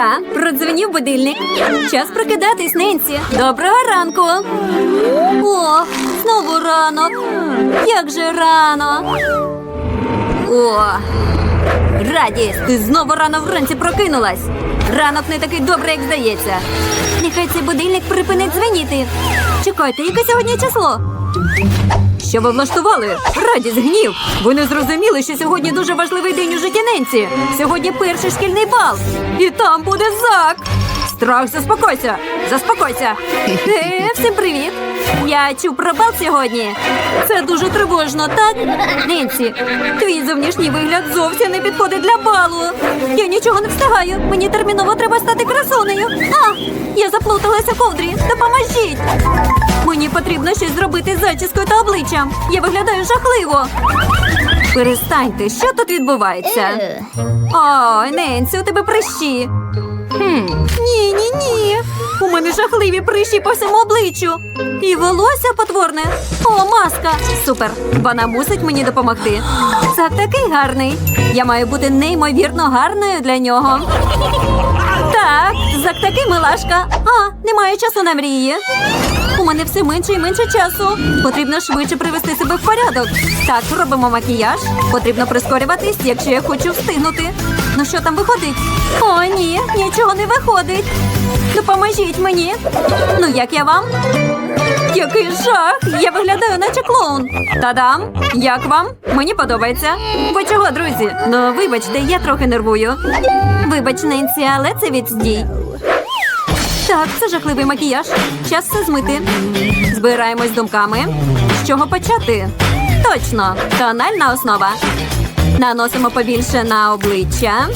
Ура! Продзвенів будильник. Час прокидатись, Ненсі. Доброго ранку. О, знову ранок. Як же рано. О, радість, ти знову рано вранці прокинулась. Ранок не такий добрий, як здається. Нехай цей будильник припинить дзвеніти. Чекайте, яке сьогодні число? Що ви влаштували? Радість, гнів. Ви не зрозуміли, що сьогодні дуже важливий день у житті Ненці. Сьогодні перший шкільний бал. І там буде зак. Страх, заспокойся! Заспокойся! Е, всім привіт! Я чув про бал сьогодні. Це дуже тривожно, так? Ненсі, твій зовнішній вигляд зовсім не підходить для балу. Я нічого не встигаю. Мені терміново треба стати красунею. А, я заплуталася в ковдрі. Допоможіть! Мені потрібно щось зробити з зачіскою та обличчям. Я виглядаю жахливо. Перестаньте, що тут відбувається? Ой, Ненсі, у тебе прищі. Ні, ні, ні. У мене жахливі прищі по всьому обличчю. І волосся потворне. О, маска. Супер. Вона мусить мені допомогти. Зак такий гарний. Я маю бути неймовірно гарною для нього. Так, Зак такий милашка. А, немає часу на мрії. У мене все менше і менше часу. Потрібно швидше привести себе в порядок. Так, робимо макіяж. Потрібно прискорюватись, якщо я хочу встигнути. Ну що там виходить? О, ні, нічого не виходить. Допоможіть мені. Ну як я вам? Який жах! Я виглядаю, наче клоун. Та-дам! Як вам? Мені подобається. Ви чого, друзі? Ну, вибачте, я трохи нервую. Вибач, Ненсі, але це відстій. Так, це жахливий макіяж. Час все змити. Збираємось думками. З чого почати? Точно, тональна основа. Наносимо побільше на обличчя.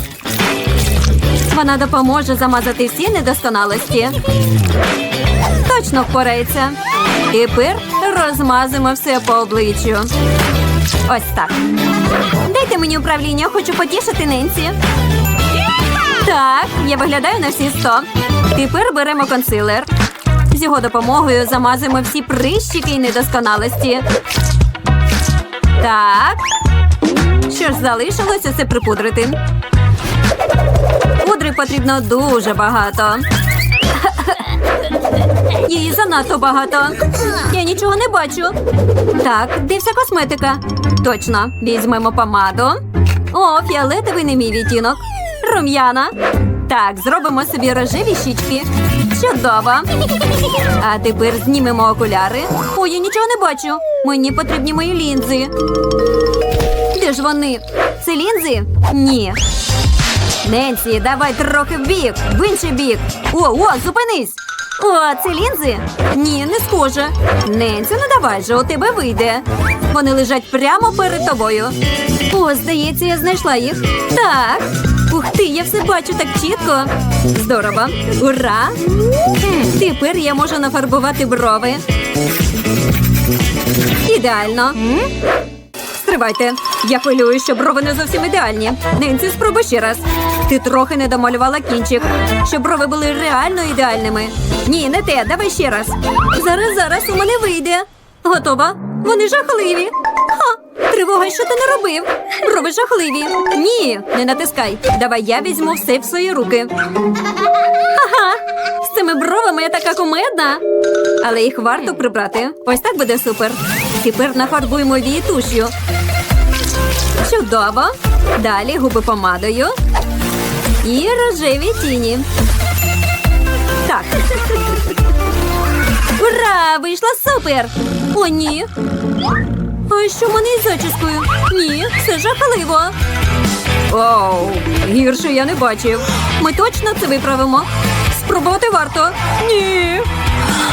Вона допоможе замазати всі недосконалості. Точно впорається. Тепер розмазуємо все по обличчю. Ось так. Дайте мені управління, хочу потішити Ненсі. Так, я виглядаю на всі сто. Тепер беремо консилер. З його допомогою замазуємо всі прищики і недосконалості. Так. Що ж залишилося це припудрити. Пудри потрібно дуже багато. Її занадто багато. Я нічого не бачу. Так, де вся косметика? Точно, візьмемо помаду. О, фіолетовий не мій відтінок. Рум'яна. Так, зробимо собі рожеві щічки. Чудово. А тепер знімемо окуляри. Ой, я нічого не бачу. Мені потрібні мої лінзи. Де ж вони? Це лінзи? Ні. Ненсі, давай трохи в бік, в інший бік. О, о, зупинись. О, це лінзи? Ні, не схоже. Ненсі, ну давай же, у тебе вийде. Вони лежать прямо перед тобою. О, здається, я знайшла їх. Так. Ух ти, я все бачу так чітко. Здорово. Ура! Тепер я можу нафарбувати брови. Ідеально. Стривайте. Я хвилюю, що брови не зовсім ідеальні. Ненсі, спробуй ще раз. Ти трохи не домалювала кінчик, щоб брови були реально ідеальними. Ні, не те, давай ще раз. Зараз, зараз у мене вийде. Готова? Вони жахливі. Ха! Тривога, що ти не робив? Брови жахливі. Ні, не натискай. Давай я візьму все в свої руки. Ага, з цими бровами я така кумедна. Але їх варто прибрати. Ось так буде супер. Тепер нафарбуємо вії туш'ю. Чудово. Далі губи помадою. І рожеві тіні. Так. Ура! Вийшла супер! О, ні. А що в мене із зачіскою? Ні, все жахливо. Оу, гірше я не бачив. Ми точно це виправимо. Спробувати варто. Ні.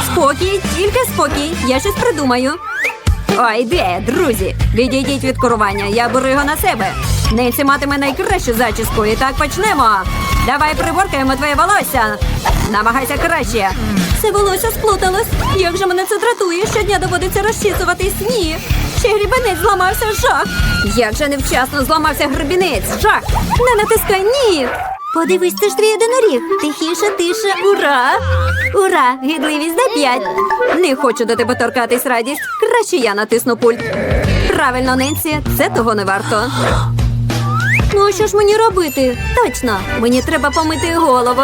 Спокій, тільки спокій. Я щось придумаю. Ой, де, друзі? Відійдіть від керування, я беру його на себе. Ненсі матиме найкращу зачіску. І так почнемо. Давай приборкаємо твоє волосся. Намагайся краще. Це волосся сплуталось. Як же мене це дратує? Щодня доводиться розчісуватись. Ні. Ще грібенець зламався жах. Як же невчасно зламався гребінець. Жах. Не натискай, ні. Подивись, це ж твій одиноріг. Тихіше, тише, ура! Ура! Гідливість за п'ять. Не хочу до тебе торкатись радість. Краще я натисну пульт. Правильно, Ненсі, це того не варто. Ну, що ж мені робити? Точно, мені треба помити голову.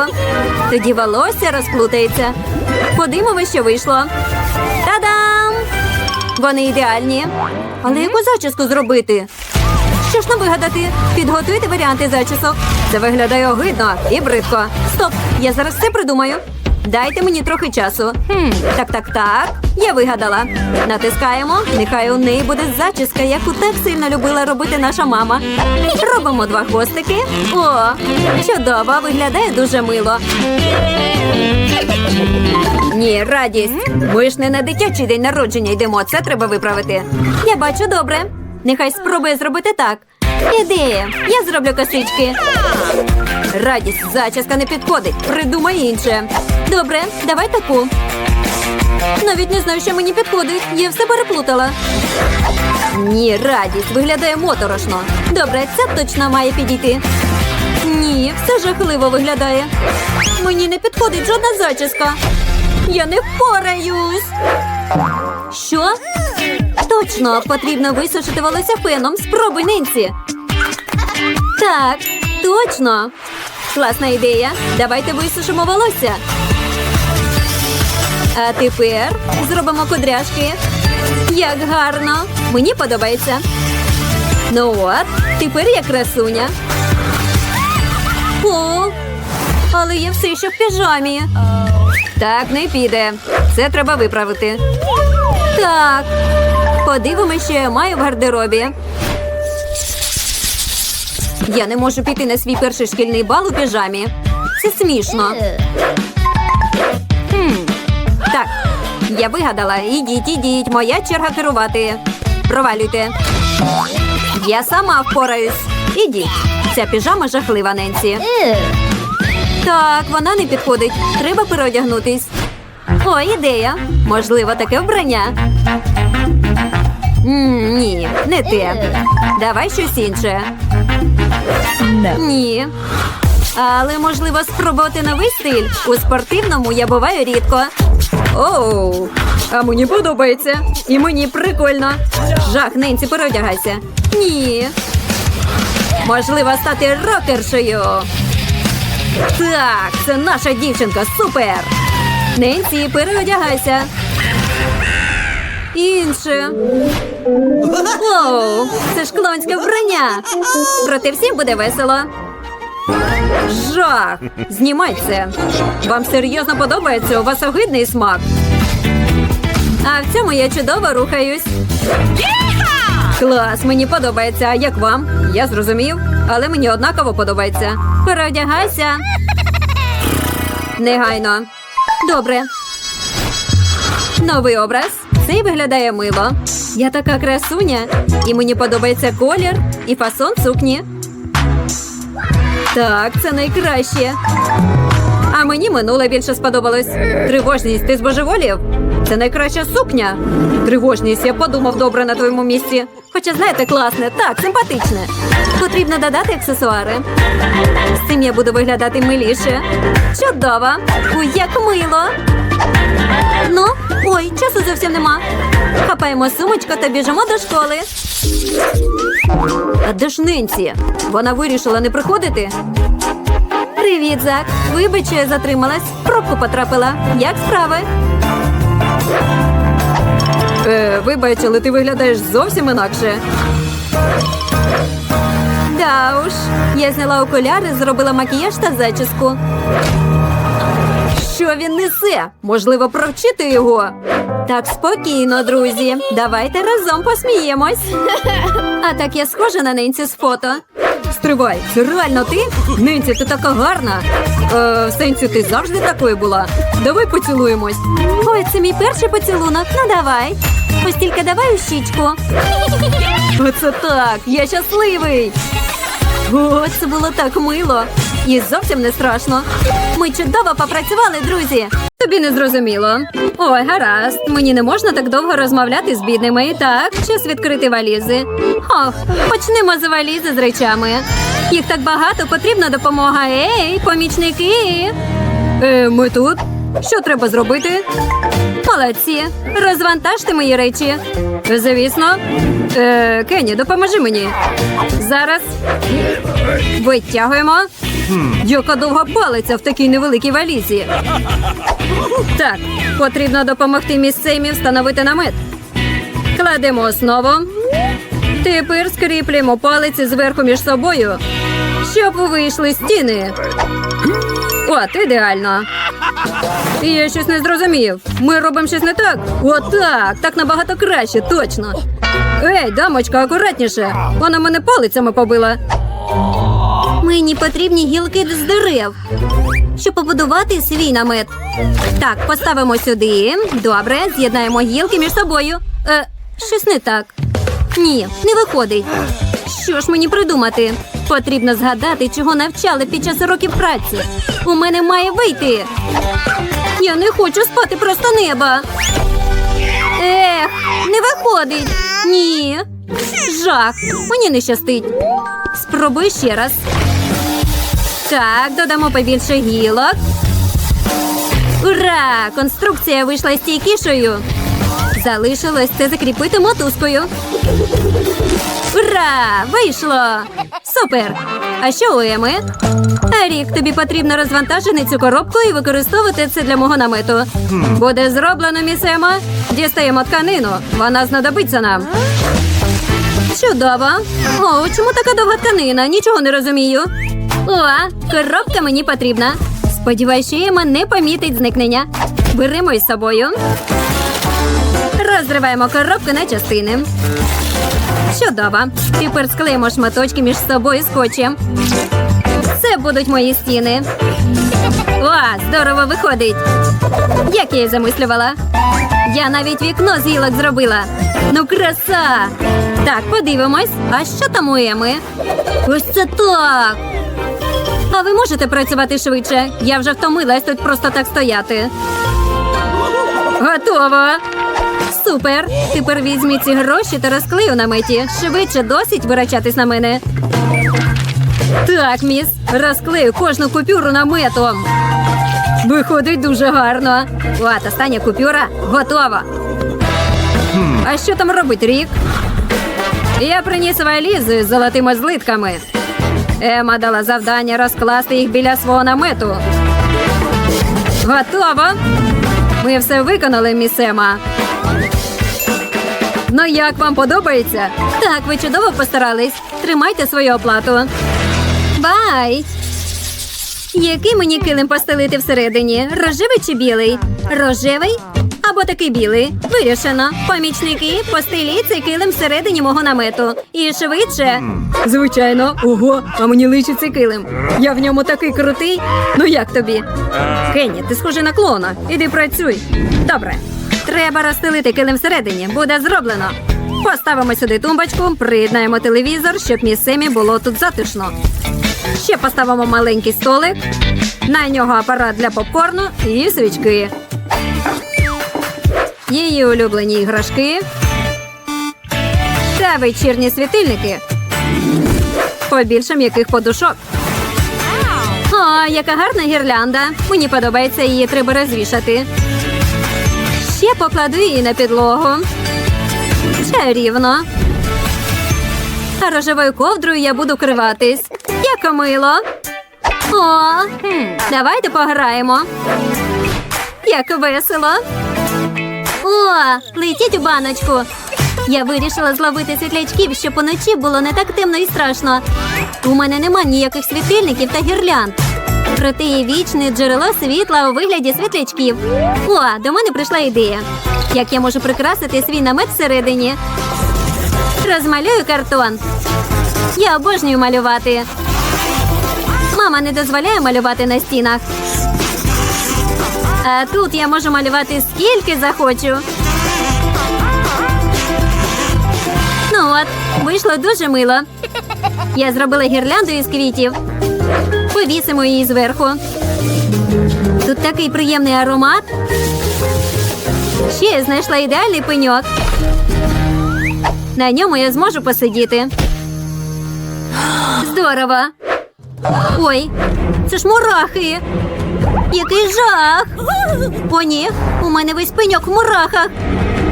Тоді волосся розплутається. Подивимося, що вийшло. Та-дам! Вони ідеальні. Але яку зачіску зробити? Що ж нам вигадати? Підготуйте варіанти зачісок. Це виглядає огидно і бридко. Стоп! Я зараз все придумаю. Дайте мені трохи часу. Хм, так, так, так. Я вигадала. Натискаємо. Нехай у неї буде зачіска, яку так сильно любила робити наша мама. Робимо два хвостики. О, чудово, виглядає дуже мило. Ні, радість. Ми ж не на дитячий день народження йдемо. Це треба виправити. Я бачу добре. Нехай спробує зробити так. Ідея. Я зроблю косички. Радість, зачіска не підходить. Придумай інше. Добре, давай таку. Навіть не знаю, що мені підходить. Я все переплутала. Ні, радість виглядає моторошно. Добре, ця точно має підійти. Ні, все жахливо виглядає. Мені не підходить жодна зачіска. Я не впораюсь. Що? Точно, потрібно висушити волосся феном. Спробуй, Ненсі. Так, точно. Класна ідея. Давайте висушимо волосся. А тепер зробимо кудряшки. Як гарно. Мені подобається. Ну от, тепер я красуня. О, але я все ще в піжамі. Так не піде. Це треба виправити. Так. Подивимося, що я маю в гардеробі. Я не можу піти на свій перший шкільний бал у піжамі. Це смішно. Хм. Так, я вигадала. Ідіть, ідіть, моя черга керувати. Провалюйте. Я сама впораюсь. Ідіть. Ця піжама жахлива, Ненсі. Так, вона не підходить. Треба переодягнутись. О, ідея. Можливо, таке вбрання. М, ні, не те. Давай щось інше. Ні. Але можливо спробувати новий стиль. У спортивному я буваю рідко. Оу, а мені подобається. І мені прикольно. Жах, Ненсі, переодягайся. Ні. Можливо, стати рокершею. Так, це наша дівчинка, супер! Ненсі, переодягайся. Інше. Оу, це ж клоунське вбрання. Проте всім буде весело. Жах! Знімай це. Вам серйозно подобається? У вас огидний смак. А в цьому я чудово рухаюсь. Клас, мені подобається. А як вам? Я зрозумів, але мені однаково подобається. Переодягайся. Негайно. Добре. Новий образ. Цей виглядає мило. Я така красуня, і мені подобається колір і фасон сукні. Так, це найкраще. А мені минуле більше сподобалось. Тривожність, ти збожеволів? Це найкраща сукня. Тривожність, я подумав добре на твоєму місці. Хоча, знаєте, класне, так, симпатичне. Потрібно додати аксесуари. З цим я буду виглядати миліше. Чудово! Ой, як мило! Ну, ой, часу зовсім нема. Хапаємо сумочку та біжимо до школи. А де ж Ненсі? Вона вирішила не приходити. Привіт, Зак. Вибач, я затрималась. Пробку потрапила. Як справи? Е, вибач, але ти виглядаєш зовсім інакше. Да уж. Я зняла окуляри, зробила макіяж та зачіску. Що він несе? Можливо, провчити його. Так, спокійно, друзі. Давайте разом посміємось. А так я схожа на Ненсі з фото. Стривай, це реально ти? Ненсі, ти така гарна. Е, в сенсі, ти завжди такою була. Давай поцілуємось. Ой, це мій перший поцілунок. Ну давай. Ось тільки давай у щічку. Оце так, я щасливий. О, це було так мило. І зовсім не страшно. Ми чудово попрацювали, друзі. Тобі не зрозуміло. Ой, гаразд. Мені не можна так довго розмовляти з бідними. Так, час відкрити валізи. Ох, почнемо з валізи з речами. Їх так багато, потрібна допомога. Ей, помічники. Е, ми тут. Що треба зробити? Молодці. Розвантажте мої речі. Звісно. Е, Кенні, допоможи мені. Зараз. Витягуємо. Яка довга палиця в такій невеликій валізі. Так, потрібно допомогти місцеві встановити намет. Кладемо основу. Тепер скріплюємо палиці зверху між собою, щоб вийшли стіни. От, ідеально. Я щось не зрозумів. Ми робимо щось не так. Отак, так набагато краще, точно. Ей, дамочка, акуратніше. Вона мене палицями побила. Мені потрібні гілки з дерев, щоб побудувати свій намет. Так, поставимо сюди. Добре, з'єднаємо гілки між собою. Е, щось не так. Ні, не виходить. Що ж мені придумати? Потрібно згадати, чого навчали під час уроків праці. У мене має вийти. Я не хочу спати просто неба. Ех, не виходить. Ні. Жах. Мені не щастить. Спробуй ще раз. Так, додамо побільше гілок. Ура! Конструкція вийшла стійкішою. Залишилось це закріпити мотузкою. Ура! Вийшло! Супер! А що у Еми? Арік, тобі потрібно розвантажити цю коробку і використовувати це для мого намету. Буде зроблено, міс Ема. Дістаємо тканину. Вона знадобиться нам. Чудово. О, чому така довга тканина? Нічого не розумію. О, коробка мені потрібна. Сподіваюсь, що Ема не помітить зникнення. Беремо із собою. Розриваємо коробку на частини. Чудово. Тепер склеїмо шматочки між собою скотчем. Це будуть мої стіни. О, здорово виходить. Як я і замислювала. Я навіть вікно з гілок зробила. Ну, краса! Так, подивимось. А що там у Еми? Ось це так. А ви можете працювати швидше? Я вже втомилась тут просто так стояти. Готово. Супер. Тепер візьміть ці гроші та розклею на меті. Швидше досить вирачатись на мене. Так, міс, розклею кожну купюру наметом. Виходить дуже гарно. От, остання купюра готова. А що там робить Рік? Я приніс валізи з золотими злитками. Ема дала завдання розкласти їх біля свого намету. Готово. Ми все виконали, міс Ема. Ну як вам подобається? Так, ви чудово постарались. Тримайте свою оплату. Бай! Який мені килим постелити всередині? Рожевий чи білий? Рожевий або такий білий. Вирішено. Помічники, постеліть цей килим всередині мого намету. І швидше. Звичайно, ого, а мені личить килим. Я в ньому такий крутий. Ну як тобі? Кенні, ти схожий на клоуна. Іди працюй. Добре. Треба розстелити килим всередині. Буде зроблено. Поставимо сюди тумбочку, приєднаємо телевізор, щоб місцемі було тут затишно. Ще поставимо маленький столик, на нього апарат для попкорну і свічки. Її улюблені іграшки та вечірні світильники. Побільше м'яких подушок. О, яка гарна гірлянда. Мені подобається, її треба розвішати. Ще покладу її на підлогу. Чарівно. А рожевою ковдрою я буду криватись. Як мило. О, давайте пограємо. Як весело. О, летіть у баночку. Я вирішила зловити світлячків, щоб уночі було не так темно і страшно. У мене нема ніяких світильників та гірлянд. Проте є вічне джерело світла у вигляді світлячків. О, до мене прийшла ідея. Як я можу прикрасити свій намет всередині? Розмалюю картон. Я обожнюю малювати. Мама не дозволяє малювати на стінах. А тут я можу малювати скільки захочу. Ну от, вийшло дуже мило. Я зробила гірлянду із квітів. Повісимо її зверху. Тут такий приємний аромат. Ще я знайшла ідеальний пеньок. На ньому я зможу посидіти. Здорово. Ой, це ж мурахи. Який жах! О, ні, у мене весь пеньок в мурахах.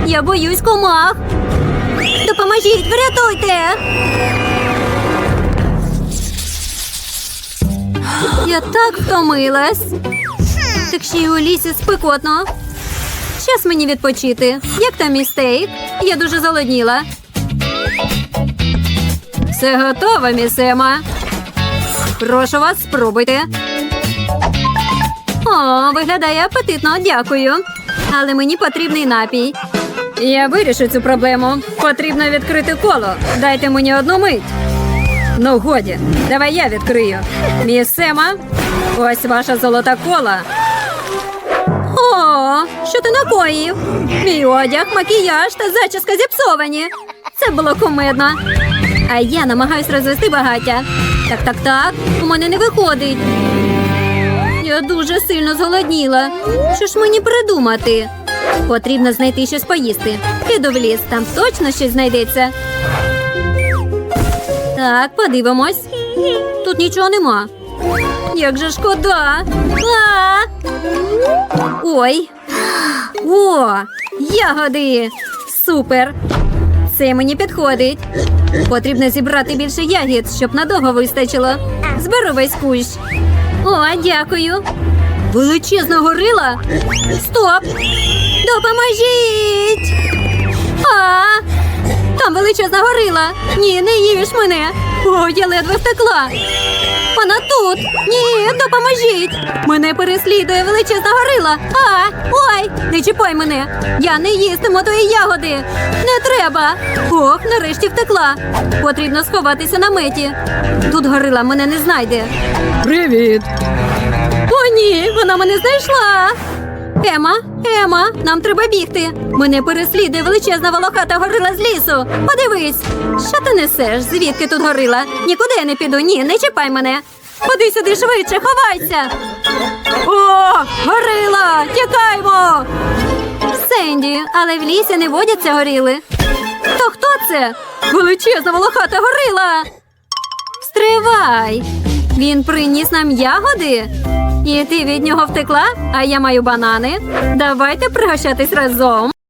Я боюсь комах. Допоможіть, врятуйте. Я так втомилась. Так ще й у лісі спекотно. Час мені відпочити. Як там мій? Я дуже зголодніла. Все готово, місема. Прошу вас, спробуйте. О, виглядає апетитно, дякую. Але мені потрібний напій. Я вирішу цю проблему. Потрібно відкрити коло. Дайте мені одну мить. Ну, годі, давай я відкрию. Місема, ось ваша золота кола. О, що ти накоїв? Мій одяг, макіяж та зачіска зіпсовані. Це було кумедно. А я намагаюсь розвести багаття. Так, так, так. У мене не виходить. Я дуже сильно зголодніла. Що ж мені придумати? Потрібно знайти щось поїсти. Піду в ліс, там точно щось знайдеться. Так, подивимось. Тут нічого нема. Як же шкода. А! Ой. О, ягоди. Супер. Це мені підходить. Потрібно зібрати більше ягід, щоб надовго вистачило. Зберу весь кущ. О, дякую. Величезна горила. Стоп! Допоможіть! А, там величезна горила. Ні, не їж мене. О, я ледве втекла. Вона тут. Ні, допоможіть. Мене переслідує величезна горила. А, ой, не чіпай мене. Я не їстиму твої ягоди. Не треба. Ох, нарешті втекла. Потрібно сховатися на меті. Тут горила мене не знайде. Привіт. О, ні, вона мене знайшла. Ема, Ема, нам треба бігти. Мене переслідує величезна волохата горила з лісу. Подивись, що ти несеш? Звідки тут горила? Нікуди я не піду. Ні, не чіпай мене. Ходи сюди швидше, ховайся. О, горила! Тікаймо! Сенді, але в лісі не водяться горіли. То хто це? Величезна волохата горила. Стривай! Він приніс нам ягоди. І ти від нього втекла, а я маю банани. Давайте пригощатись разом.